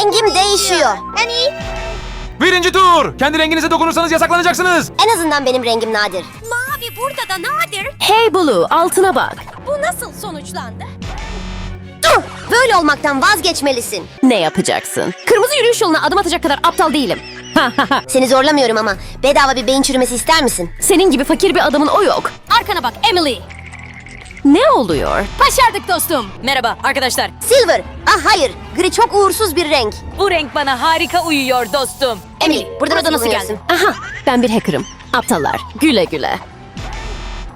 Rengim değişiyor. Birinci tur. Kendi renginize dokunursanız yasaklanacaksınız. En azından benim rengim nadir. Mavi burada da nadir. Hey Blue altına bak. Bu nasıl sonuçlandı? Dur! Böyle olmaktan vazgeçmelisin. Ne yapacaksın? Kırmızı yürüyüş yoluna adım atacak kadar aptal değilim. Seni zorlamıyorum ama bedava bir beyin çürümesi ister misin? Senin gibi fakir bir adamın o yok. Arkana bak Emily. Ne oluyor? Başardık dostum. Merhaba arkadaşlar. Silver. Ah hayır. Gri çok uğursuz bir renk. Bu renk bana harika uyuyor dostum. Emily burada nasıl da nasıl geldin? Aha ben bir hackerım. Aptallar. Güle güle.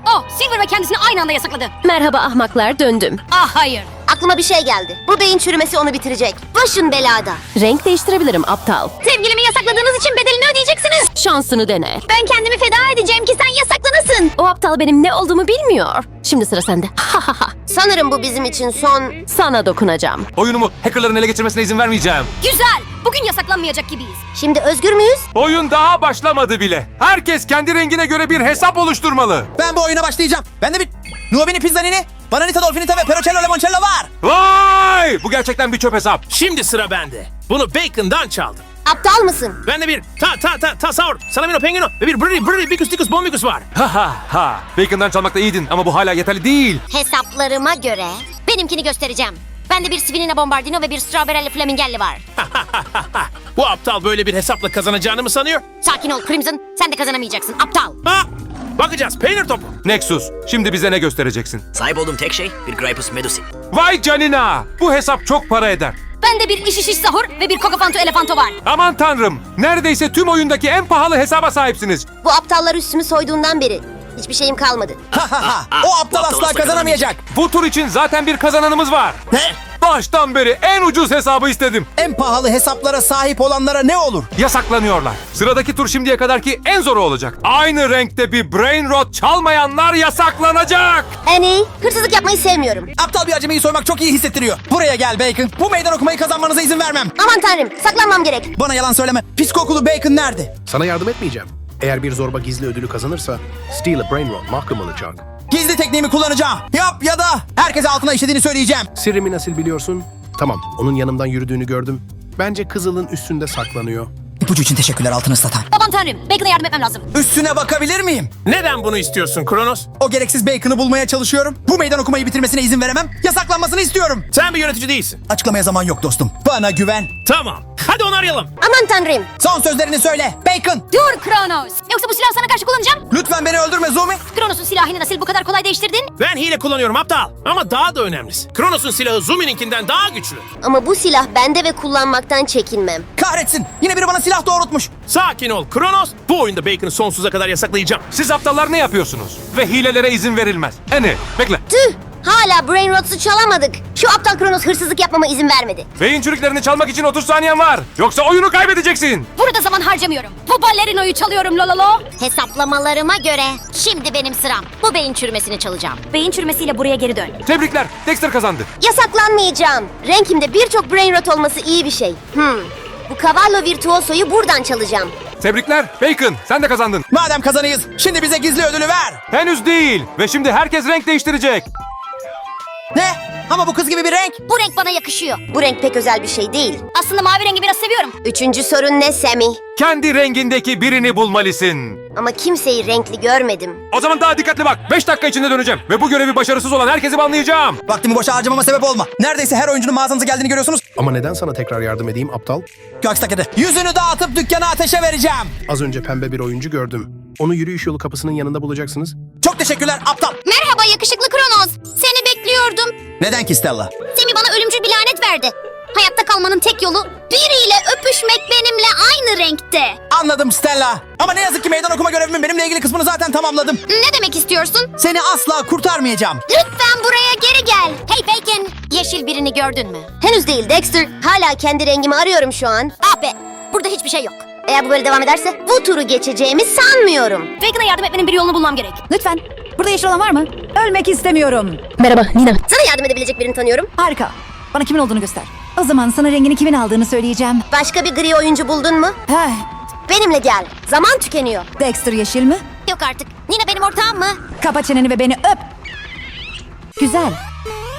Oh Silver ve kendisini aynı anda yasakladı. Merhaba ahmaklar döndüm. Ah hayır. Aklıma bir şey geldi. Bu beyin çürümesi onu bitirecek. Başın belada. Renk değiştirebilirim aptal. Sevgilimi yasakladığınız için Şansını dene. Ben kendimi feda edeceğim ki sen yasaklanasın. O aptal benim ne olduğumu bilmiyor. Şimdi sıra sende. Sanırım bu bizim için son... Sana dokunacağım. Oyunumu hackerların ele geçirmesine izin vermeyeceğim. Güzel. Bugün yasaklanmayacak gibiyiz. Şimdi özgür müyüz? Oyun daha başlamadı bile. Herkes kendi rengine göre bir hesap oluşturmalı. Ben bu oyuna başlayacağım. Bende bir Nuovini Pizzanini, Bananita Dolfinita ve Perocello Limoncello var. Vay! Bu gerçekten bir çöp hesap. Şimdi sıra bende. Bunu Bacon'dan çaldım. Aptal mısın? Bende bir ta ta ta tasaur, salamino pengino ve bir brri brri bikus tikus bombicus var. Ha ha ha. Bacon'dan çalmakta iyiydin ama bu hala yeterli değil. Hesaplarıma göre... Benimkini göstereceğim. Bende bir Svinina Bombardino ve bir Strawberry Flamingelli var. Bu aptal böyle bir hesapla kazanacağını mı sanıyor? Sakin ol Crimson. Sen de kazanamayacaksın. Aptal. Ha! Bakacağız peynir topu. Nexus, şimdi bize ne göstereceksin? Sahip olduğum tek şey bir Gripus medusi. Vay canina! Bu hesap çok para eder. Bende bir iş iş sahur ve bir Cocofanto Elefanto var. Aman tanrım! Neredeyse tüm oyundaki en pahalı hesaba sahipsiniz. Bu aptallar üstümü soyduğundan beri hiçbir şeyim kalmadı. Ha ha ha. O aptal asla kazanamayacak. Bu tur için zaten bir kazananımız var. Ne? Baştan beri en ucuz hesabı istedim. En pahalı hesaplara sahip olanlara ne olur? Yasaklanıyorlar. Sıradaki tur şimdiye kadarki en zoru olacak. Aynı renkte bir brain rot çalmayanlar yasaklanacak. Annie, hırsızlık yapmayı sevmiyorum. Aptal bir acemiyi soymak çok iyi hissettiriyor. Buraya gel Bacon. Bu meydan okumayı kazanmanıza izin vermem. Aman tanrım, saklanmam gerek. Bana yalan söyleme. Pis kokulu Bacon nerede? Sana yardım etmeyeceğim. Eğer bir zorba gizli ödülü kazanırsa Steal a Brain Rot mahkum olacak. Gizli tekniğimi kullanacağım. Yap ya da herkese altına işlediğini söyleyeceğim. Sirimi nasıl biliyorsun? Tamam, onun yanımdan yürüdüğünü gördüm. Bence Kızıl'ın üstünde saklanıyor. İpucu için teşekkürler altın ıslatan. Aman tanrım. Bacon'a yardım etmem lazım. Üstüne bakabilir miyim? Neden bunu istiyorsun Kronos? O gereksiz Bacon'ı bulmaya çalışıyorum. Bu meydan okumayı bitirmesine izin veremem. Yasaklanmasını istiyorum. Sen bir yönetici değilsin. Açıklamaya zaman yok dostum. Bana güven. Tamam. Hadi onu arayalım. Aman tanrım. Son sözlerini söyle. Bacon. Dur Kronos. Yoksa bu silahı sana karşı kullanacağım. Lütfen beni öldürme Zumi. Kronos'un silahını nasıl bu kadar kolay değiştirdin? Ben hile kullanıyorum aptal. Ama daha da önemlisi. Kronos'un silahı Zumi'ninkinden daha güçlü. Ama bu silah bende ve kullanmaktan çekinmem. Kahretsin. Yine biri bana silah doğrultmuş. Sakin ol Kronos. Bu oyunda Bacon'ı sonsuza kadar yasaklayacağım. Siz aptallar ne yapıyorsunuz? Ve hilelere izin verilmez. Eni, bekle. Tüh! Hala Brain Rot'u çalamadık. Şu aptal Kronos hırsızlık yapmama izin vermedi. Beyin çürüklerini çalmak için 30 saniyen var. Yoksa oyunu kaybedeceksin. Burada zaman harcamıyorum. Bu ballerinoyu çalıyorum lololo. Hesaplamalarıma göre şimdi benim sıram. Bu beyin çürümesini çalacağım. Beyin çürümesiyle buraya geri dön. Tebrikler. Dexter kazandı. Yasaklanmayacağım. Renkimde birçok Brain Rot olması iyi bir şey. Hmm. Bu Cavallo Virtuoso'yu buradan çalacağım. Tebrikler. Bacon, sen de kazandın. Madem kazanıyız, şimdi bize gizli ödülü ver. Henüz değil. Ve şimdi herkes renk değiştirecek. Ne? Ama bu kız gibi bir renk. Bu renk bana yakışıyor. Bu renk pek özel bir şey değil. Aslında mavi rengi biraz seviyorum. Üçüncü sorun ne Sammy? Kendi rengindeki birini bulmalısın. Ama kimseyi renkli görmedim. O zaman daha dikkatli bak. 5 dakika içinde döneceğim. Ve bu görevi başarısız olan herkesi banlayacağım. Vaktimi boşa harcamama sebep olma. Neredeyse her oyuncunun mağazanıza geldiğini görüyorsunuz. Ama neden sana tekrar yardım edeyim aptal? Gökstakede. Yüzünü dağıtıp dükkanı ateşe vereceğim. Az önce pembe bir oyuncu gördüm. Onu yürüyüş yolu kapısının yanında bulacaksınız. Çok teşekkürler aptal. Merhaba yakışıklı Kronos. Seni bekliyordum. Neden ki Stella? Semi bana ölümcül bir lanet verdi. Hayatta kalmanın tek yolu biriyle öpüşmek benimle aynı renkte. Anladım Stella. Ama ne yazık ki meydan okuma görevimin benimle ilgili kısmını zaten tamamladım. Ne demek istiyorsun? Seni asla kurtarmayacağım. Lütfen buraya geri gel. Hey Bacon, yeşil birini gördün mü? Henüz değil Dexter. Hala kendi rengimi arıyorum şu an. Ah be, burada hiçbir şey yok. Eğer bu böyle devam ederse bu turu geçeceğimi sanmıyorum. Bacon'a yardım etmenin bir yolunu bulmam gerek. Lütfen. Burada yeşil olan var mı? Ölmek istemiyorum. Merhaba Nina. Sana yardım edebilecek birini tanıyorum. Harika. Bana kimin olduğunu göster. O zaman sana rengini kimin aldığını söyleyeceğim. Başka bir gri oyuncu buldun mu? Heh, Benimle gel. Zaman tükeniyor. Dexter yeşil mi? Yok artık. Nina benim ortağım mı? Kapa çeneni ve beni öp. Güzel.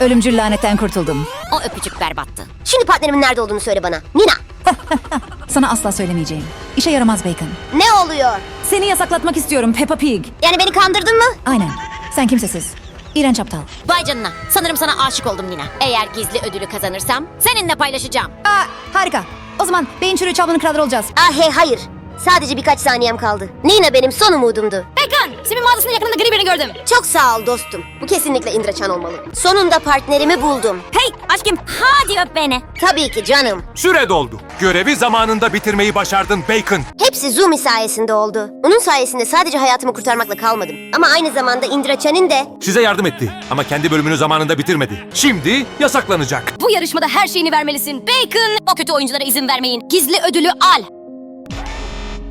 Ölümcül lanetten kurtuldum. O öpücük berbattı. Şimdi partnerimin nerede olduğunu söyle bana. Nina. Sana asla söylemeyeceğim. İşe yaramaz Bacon. Ne oluyor? Seni yasaklatmak istiyorum Peppa Pig. Yani beni kandırdın mı? Aynen. Sen kimsesiz. İğrenç aptal. Vay canına. Sanırım sana aşık oldum Nina. Eğer gizli ödülü kazanırsam seninle paylaşacağım. Aa, harika. O zaman beyin çürüğü çablanın kralları olacağız. Ah hey hayır. Sadece birkaç saniyem kaldı. Nina benim son umudumdu. Bacon! Simin mağazasının yakınında gördüm. Çok sağ ol dostum. Bu kesinlikle Indra Chan olmalı. Sonunda partnerimi buldum. Hey aşkım hadi öp beni. Tabii ki canım. Süre doldu. Görevi zamanında bitirmeyi başardın Bacon. Hepsi Zumi sayesinde oldu. Onun sayesinde sadece hayatımı kurtarmakla kalmadım. Ama aynı zamanda Indra Chan'in de Size yardım etti ama kendi bölümünü zamanında bitirmedi. Şimdi yasaklanacak. Bu yarışmada her şeyini vermelisin. Bacon! O kötü oyunculara izin vermeyin. Gizli ödülü al.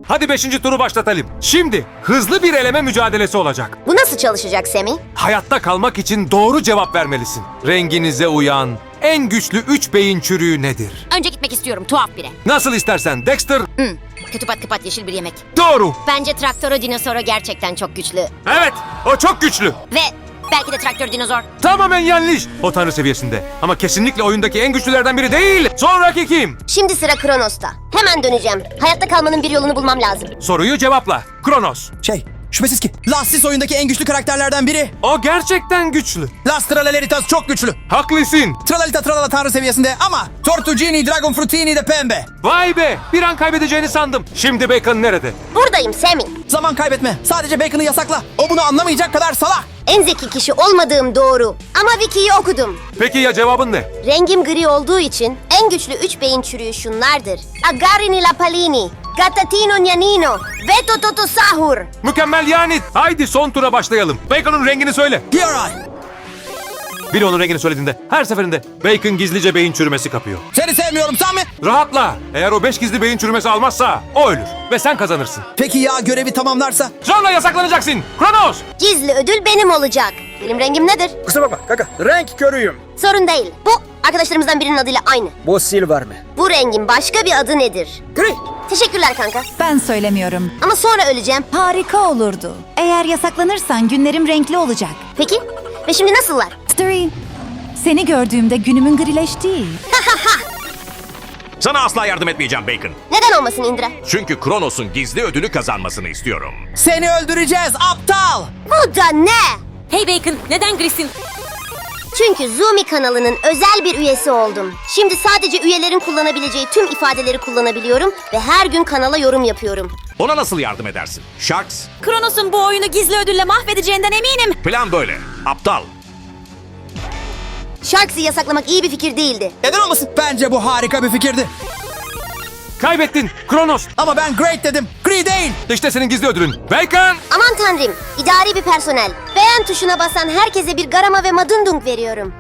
Hadi 5. turu başlatalım. Şimdi hızlı bir eleme mücadelesi olacak. bu nasıl çalışacak Semi? Hayatta kalmak için doğru cevap vermelisin. Renginize uyan en güçlü 3 beyin çürüğü nedir? Önce gitmek istiyorum tuhaf biri. Nasıl istersen Dexter. Hmm. Kötü pat kıpat yeşil bir yemek. Doğru. Bence traktörü dinozoro gerçekten çok güçlü. Evet o çok güçlü. Ve belki de traktör dinozor. Tamamen yanlış. O tanrı seviyesinde. Ama kesinlikle oyundaki en güçlülerden biri değil. Sonraki kim? Şimdi sıra Kronos'ta. Hemen döneceğim. Hayatta kalmanın bir yolunu bulmam lazım. Soruyu cevapla. Kronos. Şey, şüphesiz ki Lastis oyundaki en güçlü karakterlerden biri. O gerçekten güçlü. Las Tralaleritas çok güçlü. Haklısın. Tralalita Tralala tanrı seviyesinde ama Tortugini, Dragon Frutini de pembe. Vay be. Bir an kaybedeceğini sandım. Şimdi Bacon nerede? Buradayım Semi. Zaman kaybetme. Sadece Bacon'ı yasakla. O bunu anlamayacak kadar salak. En zeki kişi olmadığım doğru. Ama Wiki'yi okudum. Peki ya cevabın ne? Rengim gri olduğu için en güçlü üç beyin çürüğü şunlardır. Agarini lapalini, Gatatino nyanino ve Tototosahur. Mükemmel yani. Haydi son tura başlayalım. Bacon'un rengini söyle. Here I. Biri onun rengini söylediğinde her seferinde Bacon gizlice beyin çürümesi kapıyor. Seni sevmiyorum sen mi? Rahatla. Eğer o beş gizli beyin çürümesi almazsa o ölür. Ve sen kazanırsın. Peki ya görevi tamamlarsa? Sonra yasaklanacaksın. Kronos. Gizli ödül benim olacak. Benim rengim nedir? Kusura bakma kaka. Renk körüyüm. Sorun değil. Bu arkadaşlarımızdan birinin adıyla aynı. Bu silver mi? Bu rengin başka bir adı nedir? Gri. Teşekkürler kanka. Ben söylemiyorum. Ama sonra öleceğim. Harika olurdu. Eğer yasaklanırsan günlerim renkli olacak. Peki? Ve şimdi nasıllar? Story. Seni gördüğümde günümün grileştiği. Sana asla yardım etmeyeceğim Bacon. Neden olmasın Indra? Çünkü Kronos'un gizli ödülü kazanmasını istiyorum. Seni öldüreceğiz aptal. Bu da ne? Hey Bacon neden grisin? Çünkü Zumi kanalının özel bir üyesi oldum. Şimdi sadece üyelerin kullanabileceği tüm ifadeleri kullanabiliyorum ve her gün kanala yorum yapıyorum. Ona nasıl yardım edersin? Sharks, Kronos'un bu oyunu gizli ödülle mahvedeceğinden eminim. plan böyle. Aptal. Sharks'ı yasaklamak iyi bir fikir değildi. Neden olmasın? Bence bu harika bir fikirdi. Kaybettin. Kronos. Ama ben great dedim. Gri değil. İşte senin gizli ödülün. Bacon. Aman tanrım, idari bir personel. Beğen tuşuna basan herkese bir garama ve madundung veriyorum.